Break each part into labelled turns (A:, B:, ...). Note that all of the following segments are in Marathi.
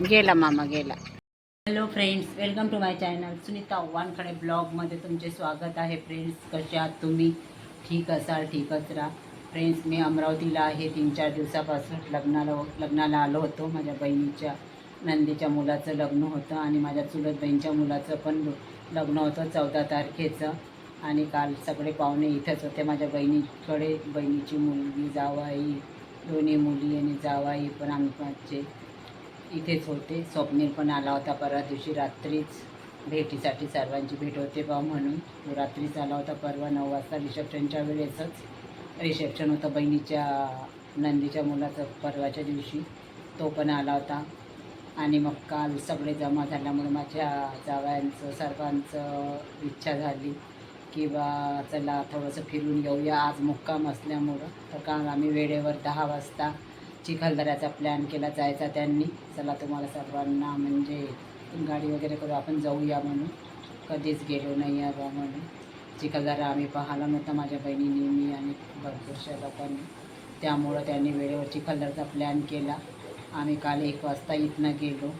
A: गेला मामा गेला. Hello friends welcome to my channel Sunita आव्हानकडे ब्लॉगमध्ये तुमचे स्वागत आहे. फ्रेंड्स कसे आहात तुम्ही? ठीक असाल ठीकच राहा. फ्रेंड्स मी अमरावतीला आहे. तीन चार दिवसापासून लग्नाला लग्नाला आलो होतो. माझ्या बहिणीच्या नंदीच्या मुलाचं लग्न होतं आणि माझ्या चुलत बहिणीच्या मुलाचं पण लग्न होतं चौदा तारखेचं. आणि काल सगळे पाहुणे इथंच होते. माझ्या बहिणीकडे बहिणीची मुलगी जावाई दोन्ही मुली आणि जावाई पण आमचे इथेच होते स्वप्नील पण आला होता परवा दिवशी रात्रीच. भेटीसाठी सर्वांची भेट होते बा म्हणून. तो रात्रीच आला होता परवा नऊ वाजता रिसेप्शनच्या वेळेसच. रिसेप्शन होतं बहिणीच्या नंदीच्या मुलाचं परवाच्या दिवशी. तो पण आला होता. आणि मग काल सगळे जमा झाल्यामुळे माझ्या जावयांचं सर्वांचं इच्छा झाली की बा चला थोडंसं फिरून येऊया. आज मुक्काम असल्यामुळं. तर काल आम्ही वेळेवर दहा वाजता चिखलदऱ्याचा प्लॅन केला जायचा त्यांनी. चला तुम्हाला सर्वांना म्हणजे गाडी वगैरे करू. आपण जाऊया म्हणून. कधीच गेलो नाही या बा म्हणून. चिखलदरा आम्ही पाहायला नव्हता माझ्या बहिणीने मी आणि भरपूरशा लोकांनी. त्यामुळं त्यांनी वेळेवर चिखलदऱ्याचा प्लॅन केला. आम्ही काल एक वाजता इथनं गेलो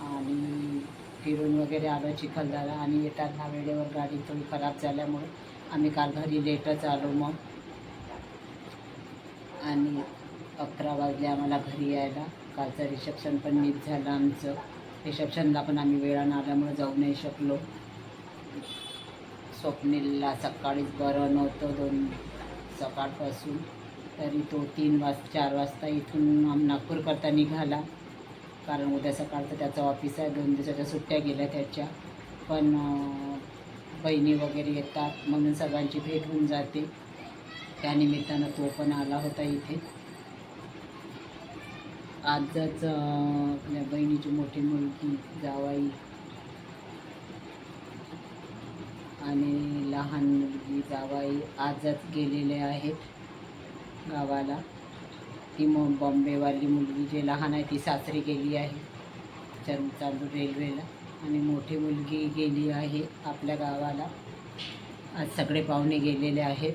A: आणि फिरून वगैरे आलो चिखलदरा आणि येताना वेळेवर गाडी थोडी खराब झाल्यामुळे आम्ही काल घरी लेटच आलो मग. आणि अकरा वाजले आम्हाला घरी यायला. कालचं रिसेप्शन पण नीट झालं आमचं. रिसेप्शनला पण आम्ही वेळानं आल्यामुळे जाऊ नाही शकलो. स्वप्नीलला सकाळीच बरं नव्हतं दोन सकाळपासून. तरी तो तीन वाज चार वाजता इथून आम- नागपूरकरता निघाला. कारण उद्या सकाळचं त्याचं ऑफिस आहे. दोन दिवसाच्या सुट्ट्या गेल्या त्याच्या. पण बहिणी वगैरे येतात. म्हणून सगळ्यांची भेट होऊन जाते. त्यानिमित्तानं तो पण आला होता इथे. आजच आपल्या बहिणीची मोठी मुलगी जावाई आणि लहान मुलगी जावाई आजच गेलेले आहेत गावाला. ती मग बॉम्बेवाली मुलगी जे लहान आहे ती सासरी गेली आहे चल चालू रेल्वेला. आणि मोठी मुलगी गेली आहे आपल्या गावाला. आज सगळे पाहुणे गेलेले आहेत.